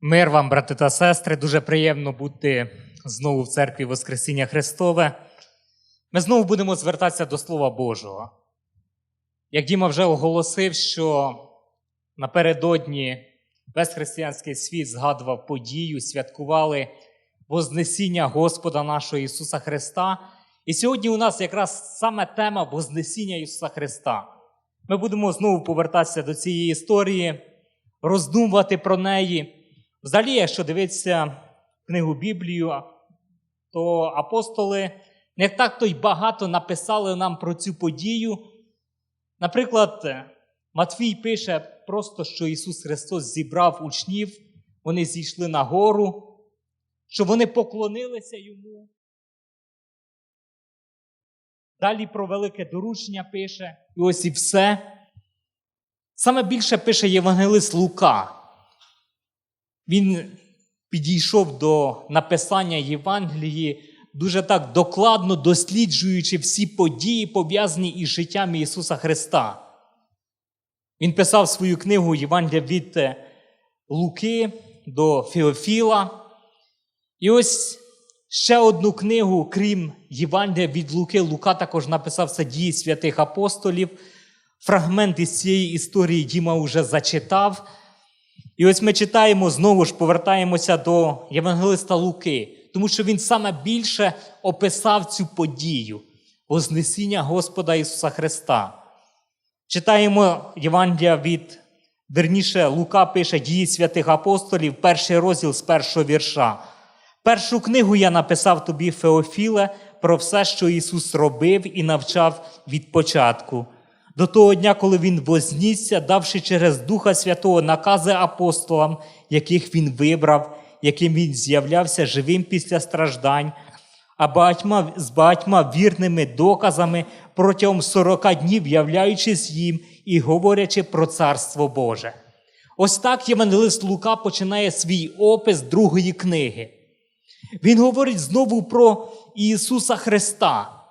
Мир вам, брати та сестри, дуже приємно бути знову в церкві Воскресіння Христове. Ми знову будемо звертатися до Слова Божого. Як Діма вже оголосив, що напередодні весь християнський світ згадував подію, святкували Вознесіння Господа нашого Ісуса Христа. І сьогодні у нас якраз саме тема Вознесіння Ісуса Христа. Ми будемо знову повертатися до цієї історії, роздумувати про неї. Взагалі, якщо дивитися книгу Біблію, то апостоли не так то й багато написали нам про цю подію. Наприклад, Матвій пише просто, що Ісус Христос зібрав учнів, вони зійшли на гору, що вони поклонилися йому. Далі про велике доручення пише, і ось і все. Саме більше пише Євангелист Лука. Він підійшов до написання Євангелії дуже так докладно досліджуючи всі події, пов'язані із життям Ісуса Христа. Він писав свою книгу Євангелія від Луки до Феофіла. І ось ще одну книгу, крім Євангелія від Луки, Лука також написав це дії святих апостолів. Фрагмент із цієї історії Діма вже зачитав. І ось ми читаємо, знову ж повертаємося до Євангелиста Луки, тому що він саме більше описав цю подію Вознесіння Господа Ісуса Христа. Читаємо Євангелія від, верніше, Лука пише дії святих апостолів, перший розділ з першого вірша. Першу книгу я написав тобі, Феофіле, про все, що Ісус робив і навчав від початку до того дня, коли він вознісся, давши через Духа Святого накази апостолам, яких він вибрав, яким він з'являвся живим після страждань, а багатьма, з багатьма вірними доказами протягом сорока днів являючись їм і говорячи про Царство Боже. Ось так Євангелист Лука починає свій опис другої книги. Він говорить знову про Ісуса Христа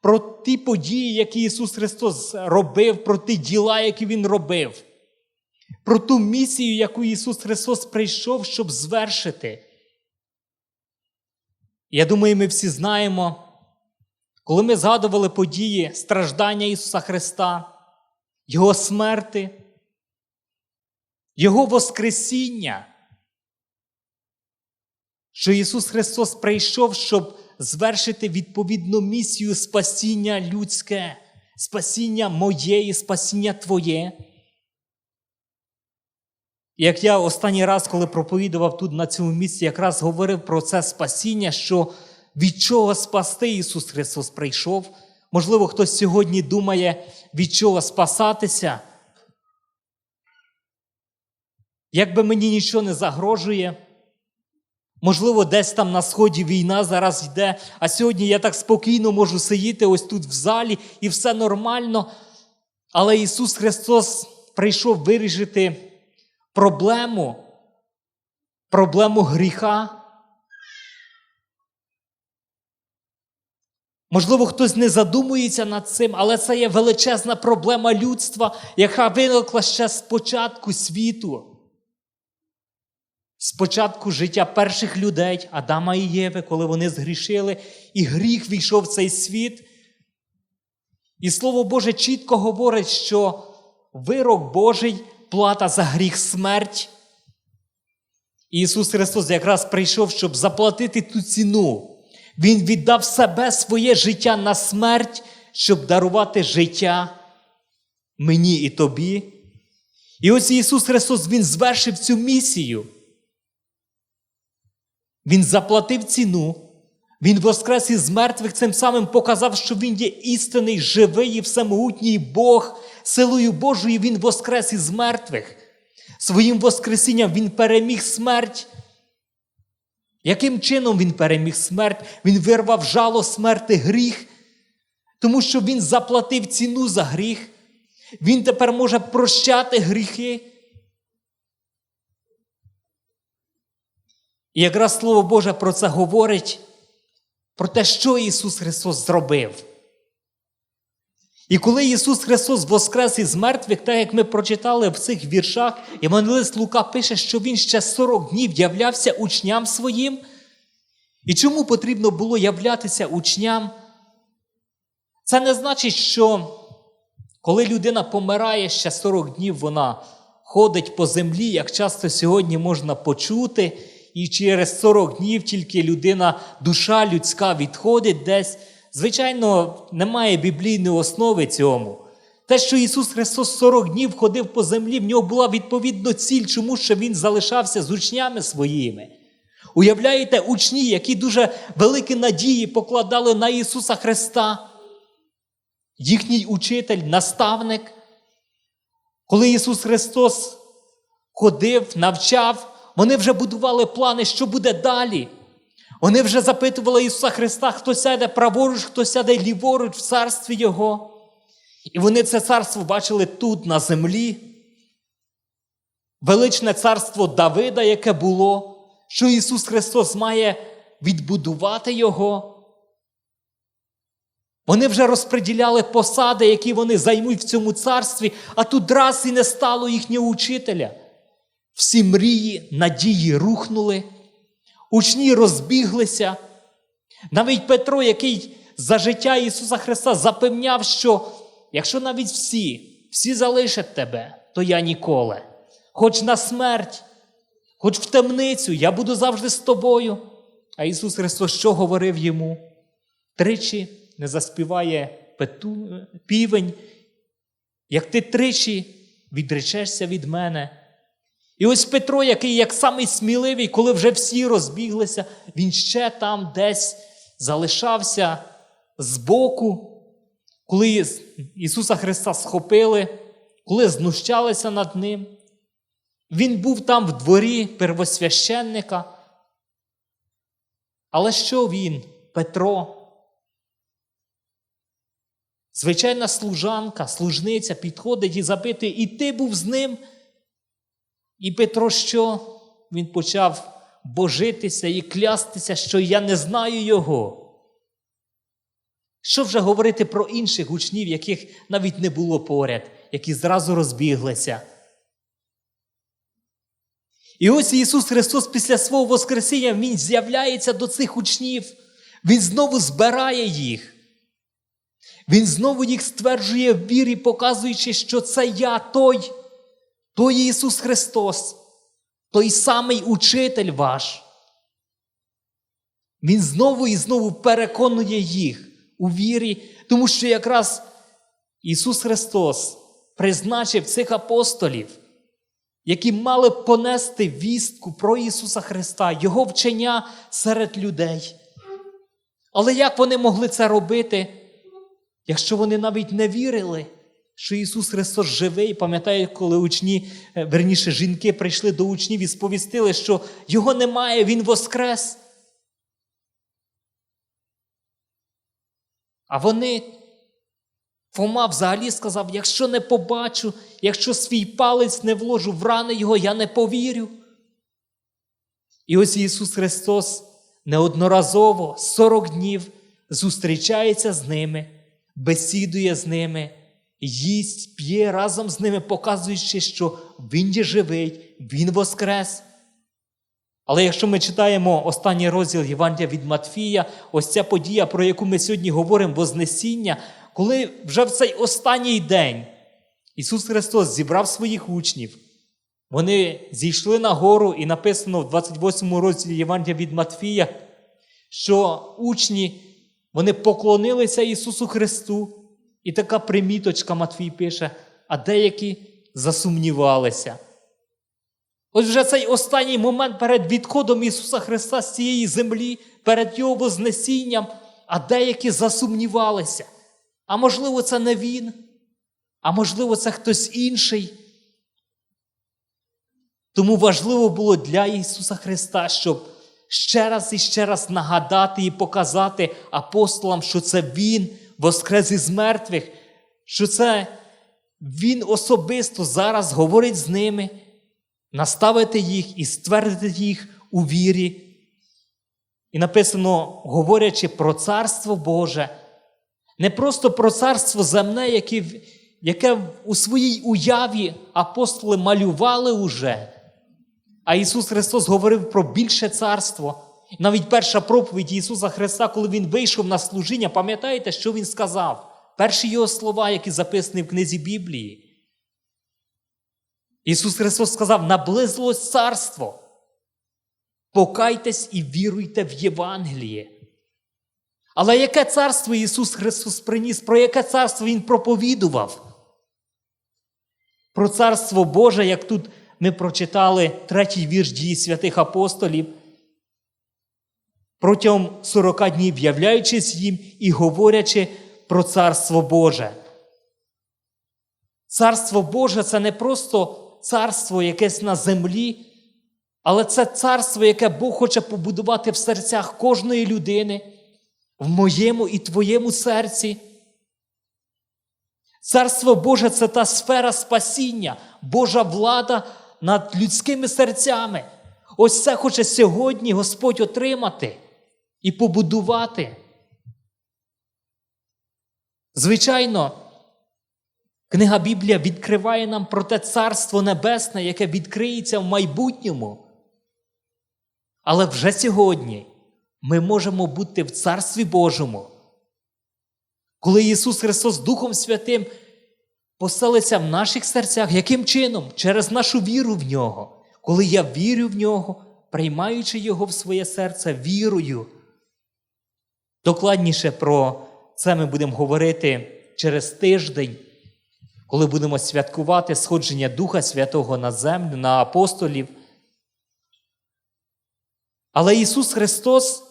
про ті події, які Ісус Христос робив, про ті діла, які Він робив, про ту місію, яку Ісус Христос прийшов, щоб звершити. Я думаю, ми всі знаємо, коли ми згадували події страждання Ісуса Христа, Його смерти, Його Воскресіння, що Ісус Христос прийшов, щоб звершити відповідну місію спасіння людське, спасіння моє і спасіння Твоє. Як я останній раз, коли проповідував тут на цьому місці, якраз говорив про це спасіння, що від чого спасти Ісус Христос прийшов. Можливо, хтось сьогодні думає, від чого спасатися. Якби мені нічого не загрожує, Можливо, десь там на сході війна зараз йде, а сьогодні я так спокійно можу сидіти ось тут в залі і все нормально. Але Ісус Христос прийшов вирішити проблему, проблему гріха. Можливо, хтось не задумується над цим, але це є величезна проблема людства, яка виникла ще з початку світу. Спочатку життя перших людей, Адама і Єви, коли вони згрішили, і гріх війшов в цей світ. І Слово Боже чітко говорить, що вирок Божий плата за гріх смерть. І Ісус Христос якраз прийшов, щоб заплатити ту ціну. Він віддав себе своє життя на смерть, щоб дарувати життя мені і тобі. І ось Ісус Христос Він звершив цю місію. Він заплатив ціну, Він воскрес із мертвих, цим самим показав, що Він є істинний, живий і всемогутній Бог. Силою Божою Він воскрес із мертвих. Своїм Воскресінням Він переміг смерть. Яким чином Він переміг смерть? Він вирвав жало смерти гріх, тому що Він заплатив ціну за гріх. Він тепер може прощати гріхи. І якраз Слово Боже про це говорить, про те, що Ісус Христос зробив. І коли Ісус Христос воскрес із мертвих, так як ми прочитали в цих віршах, Євангелист Лука пише, що Він ще 40 днів являвся учням своїм. І чому потрібно було являтися учням? Це не значить, що коли людина помирає ще 40 днів, вона ходить по землі, як часто сьогодні можна почути, і через 40 днів тільки людина, душа людська відходить десь. Звичайно, немає біблійної основи цьому. Те, що Ісус Христос 40 днів ходив по землі, в нього була відповідно ціль, чому що Він залишався з учнями своїми. Уявляєте, учні, які дуже великі надії покладали на Ісуса Христа, їхній учитель, наставник. Коли Ісус Христос ходив, навчав, вони вже будували плани, що буде далі. Вони вже запитували Ісуса Христа, хто сяде праворуч, хто сяде ліворуч в царстві Його. І вони це царство бачили тут, на землі. Величне царство Давида, яке було, що Ісус Христос має відбудувати Його. Вони вже розподіляли посади, які вони займуть в цьому царстві, а тут раз і не стало їхнього учителя. Всі мрії, надії рухнули, учні розбіглися. Навіть Петро, який за життя Ісуса Христа запевняв, що якщо навіть всі, всі залишать тебе, то я ніколи. Хоч на смерть, хоч в темницю, я буду завжди з тобою. А Ісус Христос що говорив йому? Тричі не заспіває півень, як ти тричі відречешся від мене. І ось Петро, який як самий сміливий, коли вже всі розбіглися, він ще там десь залишався збоку, коли Ісуса Христа схопили, коли знущалися над Ним. Він був там в дворі первосвященника. Але що він, Петро? Звичайна служанка, служниця підходить і запитує, і ти був з ним. І Петро що? Він почав божитися і клястися, що я не знаю його. Що вже говорити про інших учнів, яких навіть не було поряд, які зразу розбіглися. І ось Ісус Христос після свого Воскресіння Він з'являється до цих учнів, Він знову збирає їх. Він знову їх стверджує в вірі, показуючи, що це я той, той Ісус Христос, той самий учитель ваш. Він знову і знову переконує їх у вірі, тому що якраз Ісус Христос призначив цих апостолів, які мали понести вістку про Ісуса Христа, Його вчення серед людей. Але як вони могли це робити, якщо вони навіть не вірили, що Ісус Христос живий? Пам'ятаю, коли учні, е, верніше, жінки прийшли до учнів і сповістили, що Його немає, Він воскрес. А вони, Фома взагалі сказав: якщо не побачу, якщо свій палець не вложу в рани Його, я не повірю. І ось Ісус Христос неодноразово 40 днів зустрічається з ними, бесідує з ними, їсть, п'є разом з ними, показуючи, що Він є живий, Він воскрес. Але якщо ми читаємо останній розділ Євангелія від Матфія, ось ця подія, про яку ми сьогодні говоримо, Вознесіння, коли вже в цей останній день Ісус Христос зібрав своїх учнів, вони зійшли на гору, і написано в 28 розділі Євангелія від Матфія, що учні вони поклонилися Ісусу Христу, і така приміточка Матфій пише, а деякі засумнівалися. Ось вже цей останній момент перед відходом Ісуса Христа з цієї землі, перед Його Вознесінням, а деякі засумнівалися. А можливо, це не Він, а можливо, це хтось інший. Тому важливо було для Ісуса Христа, щоб ще раз і ще раз нагадати і показати апостолам, що це Він воскрес із мертвих, що це Він особисто зараз говорить з ними наставити їх і ствердити їх у вірі. І написано, говорячи про Царство Боже, Не просто про царство земне, яке, яке у своїй уяві апостоли малювали уже. А Ісус Христос говорив про більше царство. Навіть перша проповідь Ісуса Христа, коли Він вийшов на служіння, пам'ятаєте, що Він сказав? Перші його слова, які записані в книзі Біблії. Ісус Христос сказав: наблизилось царство. Покайтесь і віруйте в Євангеліє. Але яке царство Ісус Христос приніс? Про яке царство Він проповідував? Про царство Боже, як тут ми прочитали третій вірш дії святих апостолів, протягом 40 днів являючись їм і говорячи про царство Боже. Царство Боже це не просто царство якесь на землі, але це царство, яке Бог хоче побудувати в серцях кожної людини, в моєму і твоєму серці. Царство Боже це та сфера спасіння, Божа влада над людськими серцями. Ось це хоче сьогодні Господь отримати і побудувати. Звичайно, книга Біблія відкриває нам про те царство небесне, яке відкриється в майбутньому. Але вже сьогодні ми можемо бути в Царстві Божому. Коли Ісус Христос Духом Святим поселиться в наших серцях, яким чином? Через нашу віру в Нього. Коли я вірю в Нього, приймаючи Його в своє серце вірою. Докладніше про це ми будемо говорити через тиждень, коли будемо святкувати сходження Духа Святого на землю, на апостолів. Але Ісус Христос,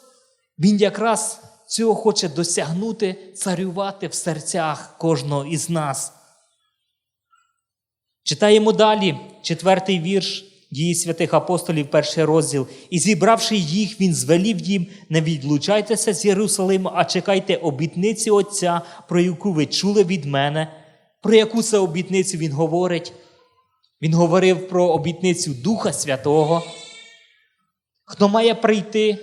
Він якраз цього хоче досягнути, царювати в серцях кожного із нас. Читаємо далі четвертий вірш дії святих апостолів, перший розділ. І зібравши їх, він звелів їм: не відлучайтеся з Єрусалиму, а чекайте обітниці Отця, про яку ви чули від мене. Про яку це обітницю він говорить? Він говорив про обітницю Духа Святого. Хто має прийти?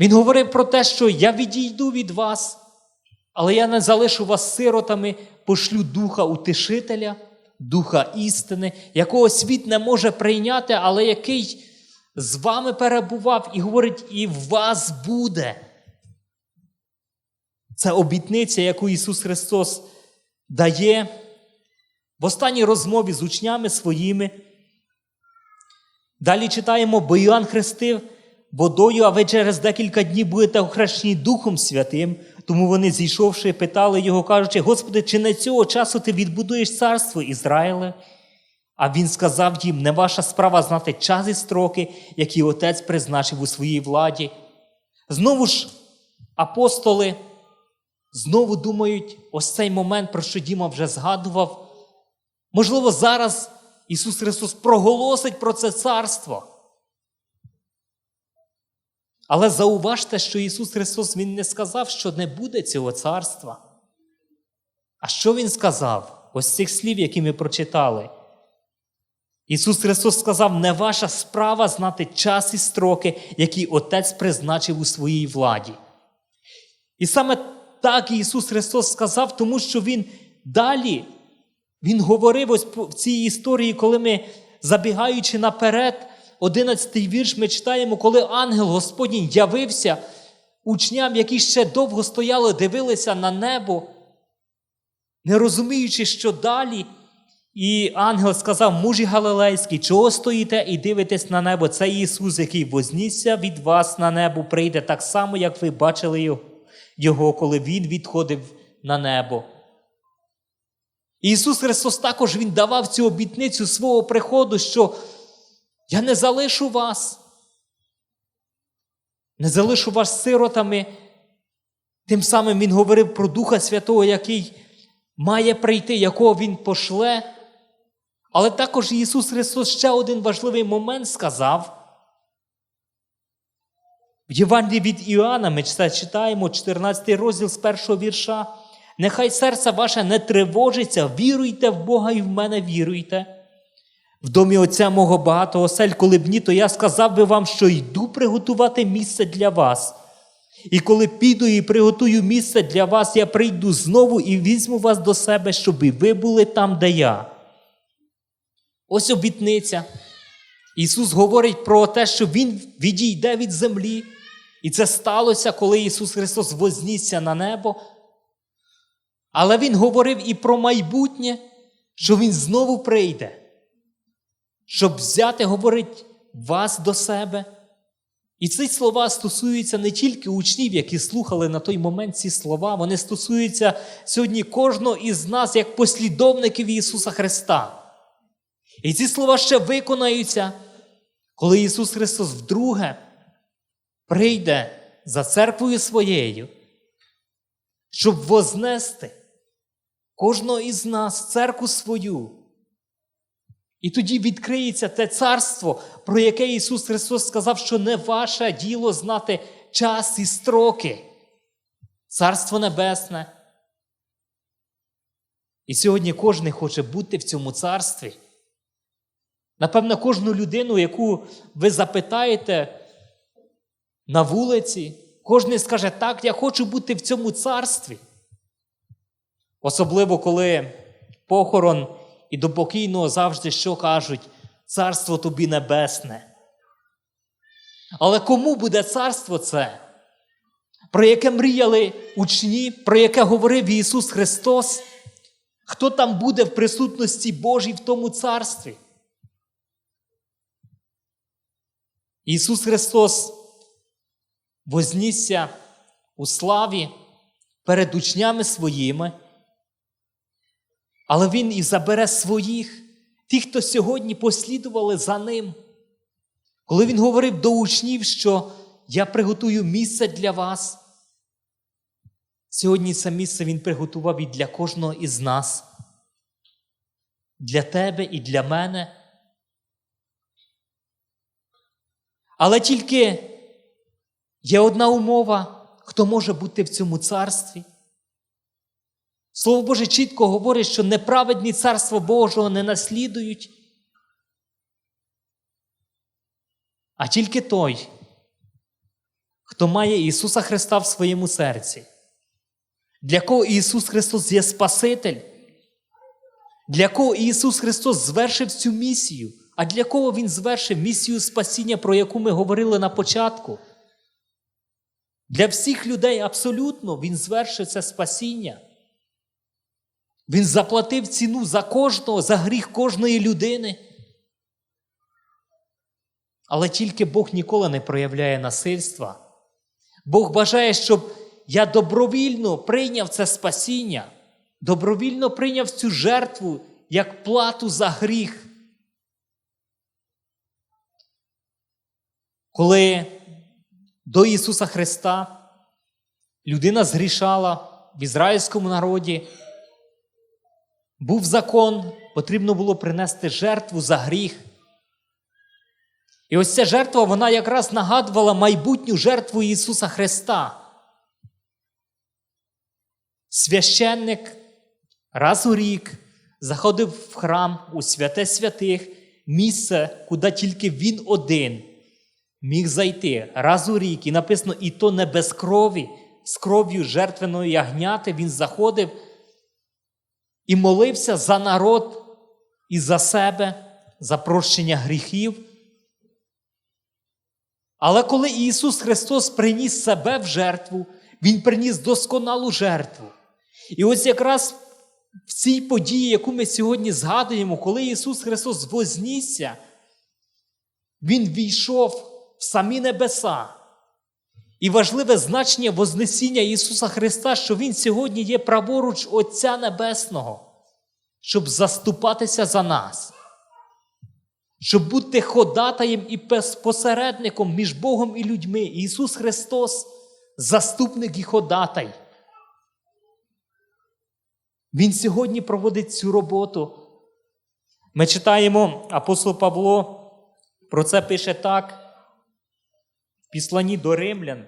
Він говорив про те, що я відійду від вас, але я не залишу вас сиротами, пошлю духа утешителя, духа істини, якого світ не може прийняти, але який з вами перебував і говорить, і в вас буде. Це обітниця, яку Ісус Христос дає в останній розмові з учнями своїми. Далі читаємо, бо Іоанн хрестив водою, а ви через декілька днів будете охрещені Духом Святим. Тому вони, зійшовши, питали його, кажучи, Господи, чи не цього часу ти відбудуєш царство Ізраїле? А він сказав їм: не ваша справа знати час і строки, які Отець призначив у своїй владі. Знову ж апостоли знову думають, ось цей момент, про що Діма вже згадував. Можливо, зараз Ісус Христос проголосить про це царство. Але зауважте, що Ісус Христос Він не сказав, що не буде цього царства. А що Він сказав? Ось цих слів, які ми прочитали. Ісус Христос сказав, не ваша справа знати час і строки, які Отець призначив у своїй владі. І саме так Ісус Христос сказав, тому що Він далі Він говорив ось в цій історії, коли ми, забігаючи наперед, Одинадцятий вірш ми читаємо, коли ангел Господній явився учням, які ще довго стояли, дивилися на небо, не розуміючи, що далі. І ангел сказав, мужі Галилейський, чого стоїте і дивитесь на небо? Це Ісус, який вознісся від вас на небо, прийде так само, як ви бачили Його, коли Він відходив на небо. Ісус Христос також Він давав цю обітницю свого приходу, що я не залишу вас. Не залишу вас сиротами. Тим самим Він говорив про Духа Святого, який має прийти, якого Він пошле. Але також Ісус Христос ще один важливий момент сказав. В Євангелії від Іоанна ми читаємо 14 розділ з першого вірша. Нехай серце ваше не тривожиться, віруйте в Бога і в мене віруйте. В домі Отця мого багато осель, коли б ні, то я сказав би вам, що йду приготувати місце для вас. І коли піду і приготую місце для вас, я прийду знову і візьму вас до себе, щоб і ви були там, де я. Ось обітниця. Ісус говорить про те, що Він відійде від землі. І це сталося, коли Ісус Христос вознісся на небо. Але Він говорив і про майбутнє, що Він знову прийде, щоб взяти, говорить, вас до себе. І ці слова стосуються не тільки учнів, які слухали на той момент ці слова, вони стосуються сьогодні кожного із нас як послідовників Ісуса Христа. І ці слова ще виконаються, коли Ісус Христос вдруге прийде за церквою своєю, щоб вознести кожного із нас церкву свою. І тоді відкриється те царство, про яке Ісус Христос сказав, що не ваше діло знати час і строки. Царство Небесне. І сьогодні кожен хоче бути в цьому царстві. Напевно, кожну людину, яку ви запитаєте на вулиці, кожен скаже, так, я хочу бути в цьому царстві. Особливо, коли похорон і до покійного завжди що кажуть? Царство тобі небесне. Але кому буде царство це? Про яке мріяли учні, про яке говорив Ісус Христос? Хто там буде в присутності Божій в тому царстві? Ісус Христос вознісся у славі перед учнями своїми, але Він і забере своїх, тих, хто сьогодні послідували за Ним. Коли Він говорив до учнів, що я приготую місце для вас, сьогодні це місце Він приготував і для кожного із нас, для тебе і для мене. Але тільки є одна умова, хто може бути в цьому царстві. Слово Боже чітко говорить, що неправедні царство Божого не наслідують, а тільки той, хто має Ісуса Христа в своєму серці, для кого Ісус Христос є Спаситель, для кого Ісус Христос звершив цю місію, а для кого Він звершив місію спасіння, про яку ми говорили на початку. Для всіх людей абсолютно Він звершив це спасіння. Він заплатив ціну за кожного, за гріх кожної людини. Але тільки Бог ніколи не проявляє насильства. Бог бажає, щоб я добровільно прийняв це спасіння, добровільно прийняв цю жертву як плату за гріх. Коли до Ісуса Христа людина згрішала в ізраїльському народі, був закон, потрібно було принести жертву за гріх. І ось ця жертва, вона якраз нагадувала майбутню жертву Ісуса Христа. Священник раз у рік заходив в храм у святе святих, місце, куди тільки він один міг зайти раз у рік. І написано, і то не без крові, з кров'ю жертвеної ягняти він заходив і молився за народ і за себе, за прощення гріхів. Але коли Ісус Христос приніс себе в жертву, Він приніс досконалу жертву. І ось якраз в цій події, яку ми сьогодні згадуємо, коли Ісус Христос вознісся, Він війшов в самі небеса. І важливе значення Вознесіння Ісуса Христа, що Він сьогодні є праворуч Отця Небесного, щоб заступатися за нас, щоб бути ходатаєм і посередником між Богом і людьми. Ісус Христос заступник і ходатай. Він сьогодні проводить цю роботу. Ми читаємо апостол Павло, про це пише так. В післанні до римлян.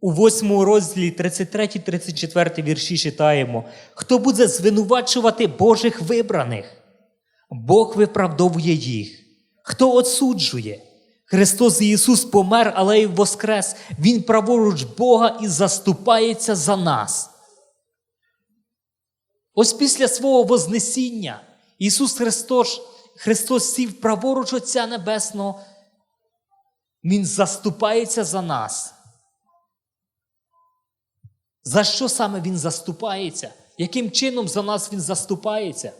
У восьмому розділі 33-34 вірші читаємо: Хто буде звинувачувати Божих вибраних? Бог виправдовує їх. Хто отсуджує? Христос Ісус помер, але й воскрес. Він праворуч Бога і заступається за нас. Ось після свого Вознесіння Ісус Христос, Христос сів праворуч Отця Небесного. Він заступається за нас. За що саме Він заступається? Яким чином за нас Він заступається?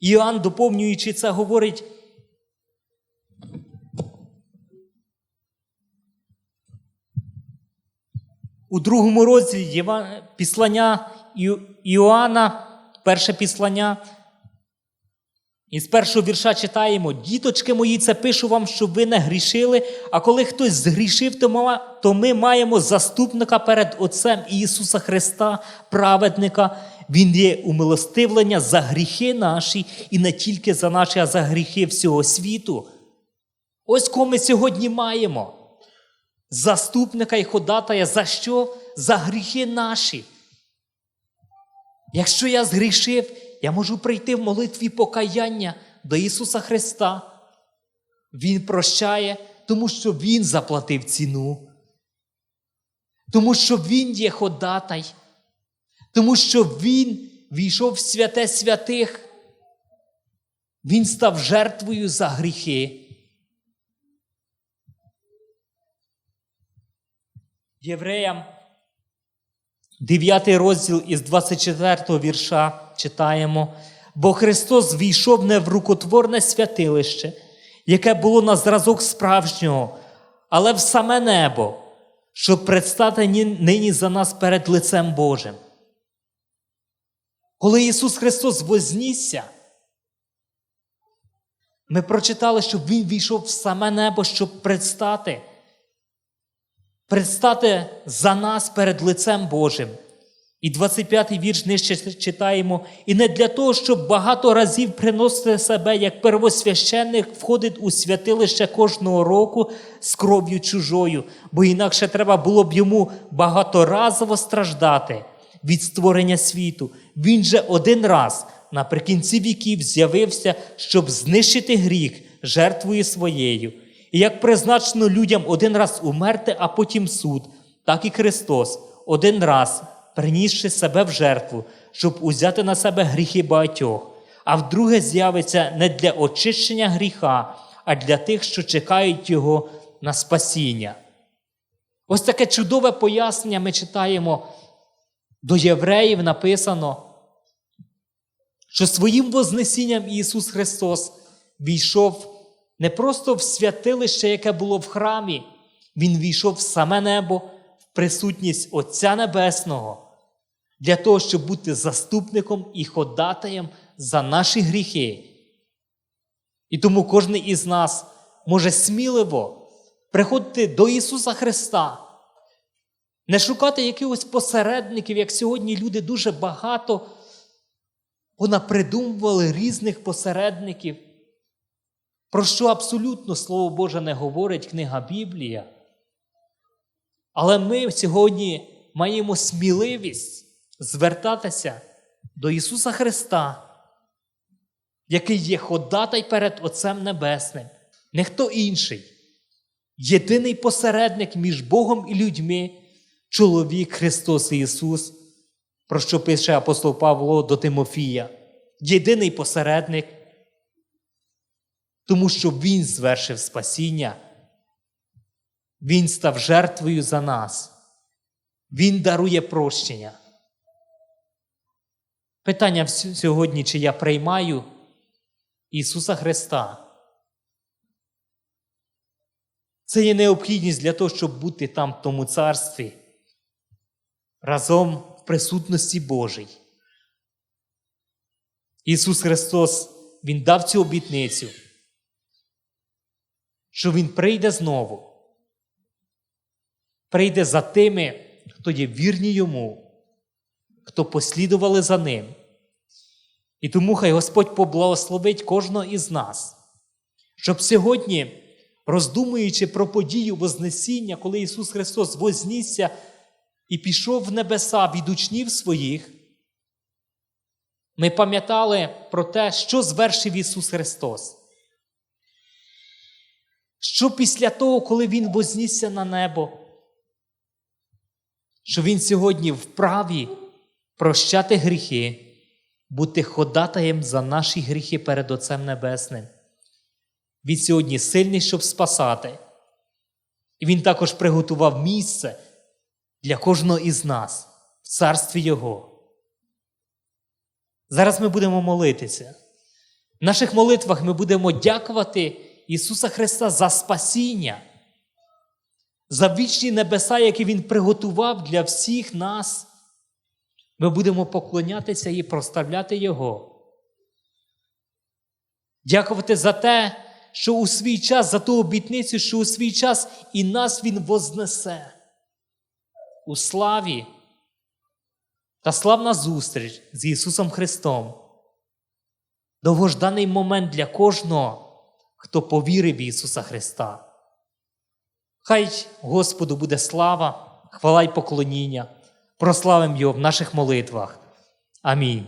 Іоанн, доповнюючи це, говорить. У другому розділі післання Іоанна, перше післання, із першого вірша читаємо: Діточки мої, це пишу вам, щоб ви не грішили, а коли хтось згрішив, то ми маємо заступника перед Отцем Ісуса Христа, праведника. Він є умилостивлення за гріхи наші і не тільки за наші, а за гріхи всього світу. Ось кого ми сьогодні маємо. Заступника і ходатая за що? За гріхи наші. Якщо я згрішив, я можу прийти в молитві покаяння до Ісуса Христа. Він прощає, тому що Він заплатив ціну, тому що Він є ходатай, тому що Він війшов в святе святих. Він став жертвою за гріхи. Євреям 9 розділ із 24 вірша читаємо. Бо Христос війшов не в рукотворне святилище, яке було на зразок справжнього, але в саме небо, щоб предстати нині за нас перед лицем Божим. Коли Ісус Христос вознісся, ми прочитали, що Він війшов в саме небо, щоб предстати предстати за нас перед лицем Божим. І 25-й вірш нижче читаємо, і не для того, щоб багато разів приносити себе, як первосвященник входить у святилище кожного року з кров'ю чужою, бо інакше треба було б йому багаторазово страждати від створення світу. Він же один раз наприкінці віків з'явився, щоб знищити гріх жертвою своєю. І як призначено людям один раз умерти, а потім суд, так і Христос один раз, принісши себе в жертву, щоб узяти на себе гріхи багатьох, а вдруге з'явиться не для очищення гріха, а для тих, що чекають Його на спасіння. Ось таке чудове пояснення ми читаємо. До євреїв написано, що своїм Вознесінням Ісус Христос війшов не просто в святилище, яке було в храмі, Він війшов в саме небо, в присутність Отця Небесного, для того, щоб бути заступником і ходатаєм за наші гріхи. І тому кожен із нас може сміливо приходити до Ісуса Христа, не шукати якихось посередників, як сьогодні люди дуже багато понапридумували різних посередників, про що абсолютно Слово Боже не говорить книга Біблія. Але ми сьогодні маємо сміливість звертатися до Ісуса Христа, який є ходатай перед Отцем Небесним, не хто інший, єдиний посередник між Богом і людьми, чоловік Христос Ісус, про що пише апостол Павло до Тимофія. Єдиний посередник, тому що Він звершив спасіння. Він став жертвою за нас. Він дарує прощення. Питання сьогодні, чи я приймаю Ісуса Христа. Це є необхідність для того, щоб бути там в тому царстві разом в присутності Божій. Ісус Христос, Він дав цю обітницю, що Він прийде знову. Прийде за тими, хто є вірні йому, хто послідували за ним. І тому хай Господь поблагословить кожного із нас, щоб сьогодні, роздумуючи про подію Вознесіння, коли Ісус Христос вознісся і пішов в небеса від учнів своїх, ми пам'ятали про те, що звершив Ісус Христос. Що після того, коли Він вознісся на небо, що Він сьогодні вправі прощати гріхи, бути ходатаєм за наші гріхи перед Отцем Небесним. Він сьогодні сильний, щоб спасати. І Він також приготував місце для кожного із нас в царстві Його. Зараз ми будемо молитися. В наших молитвах ми будемо дякувати Ісуса Христа за спасіння, за вічні небеса, які Він приготував для всіх нас. Ми будемо поклонятися і проставляти Його. Дякувати за те, що у свій час, за ту обітницю, що у свій час і нас Він вознесе у славі та славна зустріч з Ісусом Христом. Довгожданий момент для кожного, хто повірив в Ісуса Христа. Хай Господу буде слава, хвала й поклоніння. Прославимо Його в наших молитвах. Амінь.